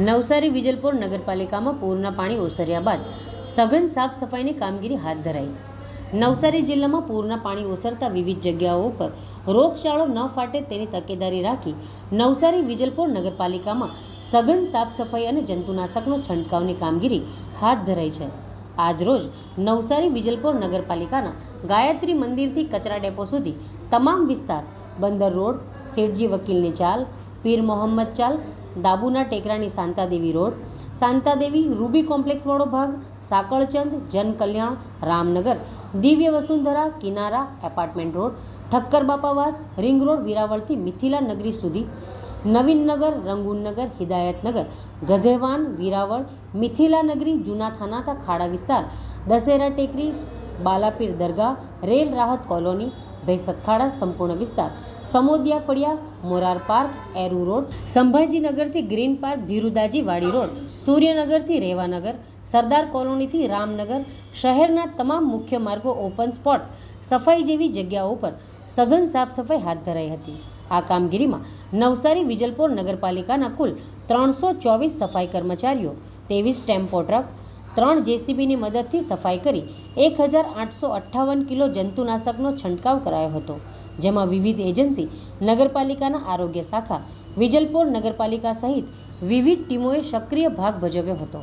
નવસારી વિજલપુર નગરપાલિકામાં પૂરના પાણી ઓસર્યા બાદ સઘન સાફ સફાઈની કામગીરી હાથ ધરાઈ. નવસારી જિલ્લામાં પૂરના પાણી ઓસરતા વિવિધ જગ્યાઓ પર રોગચાળો ન ફાટે તેની તકેદારી રાખી નવસારી વિજલપોર નગરપાલિકામાં સઘન સાફ સફાઈ અને જંતુનાશકનો છંટકાવની કામગીરી હાથ ધરાઈ છે. આજરોજ નવસારી વિજલપુર નગરપાલિકાના ગાયત્રી મંદિરથી કચરા ડેપો સુધી તમામ વિસ્તાર, બંદર રોડ, શેઠજી વકીલની ચાલ, પીર મોહમ્મદ ચાલ દાબુના ટેકરાની શાંતાદેવી રોડ, શાંતાદેવી રૂબી કોમ્પ્લેક્સવાળો ભાગ, Sakalchand, Jankalyan, Ramnagar, Divya Vasundhara, Kinara, apartment road, Thakkar Bapavas, ring road, વિરાવળથી Mithila Nagari સુધી, નવીનનગર રંગૂનનગર હિદાયતનગર, ગધેવાન, વિરાવળ, મિથિલા નગરી, જૂના થાનાતા ખાડા વિસ્તાર, દશેરા ટેકરી, બાલાપીર દરગાહ, રેલ રાહત કોલોની ભેસતખાડા સંપૂર્ણ વિસ્તાર, Samodiya ફળિયા, Morar park, Eru road, સંભાજીનગરથી green park, Dhirudaji Wadi road, સૂર્યનગરથી રેવાનગર, સરદાર કોલોનીથી રામનગર, શહેરના તમામ મુખ્ય માર્ગો ઓપન સ્પોટ સફાઈ જેવી જગ્યાઓ પર સઘન સાફ સફાઈ હાથ ધરાઈ હતી. આ કામગીરીમાં નવસારી વિજલપોર નગરપાલિકાના કુલ ત્રણસો ચોવીસ સફાઈ કર્મચારીઓ, ત્રેવીસ ટેમ્પો ટ્રક ત્રણ જેસીબીની મદદથી સફાઈ કરી એક હજાર આઠસો અઠ્ઠાવન કિલો જંતુનાશકનો છંટકાવ કરાયો હતો, જેમાં વિવિધ એજન્સી, નગરપાલિકાના આરોગ્ય શાખા, વિજલપોર નગરપાલિકા સહિત વિવિધ ટીમોએ સક્રિય ભાગ ભજવ્યો હતો.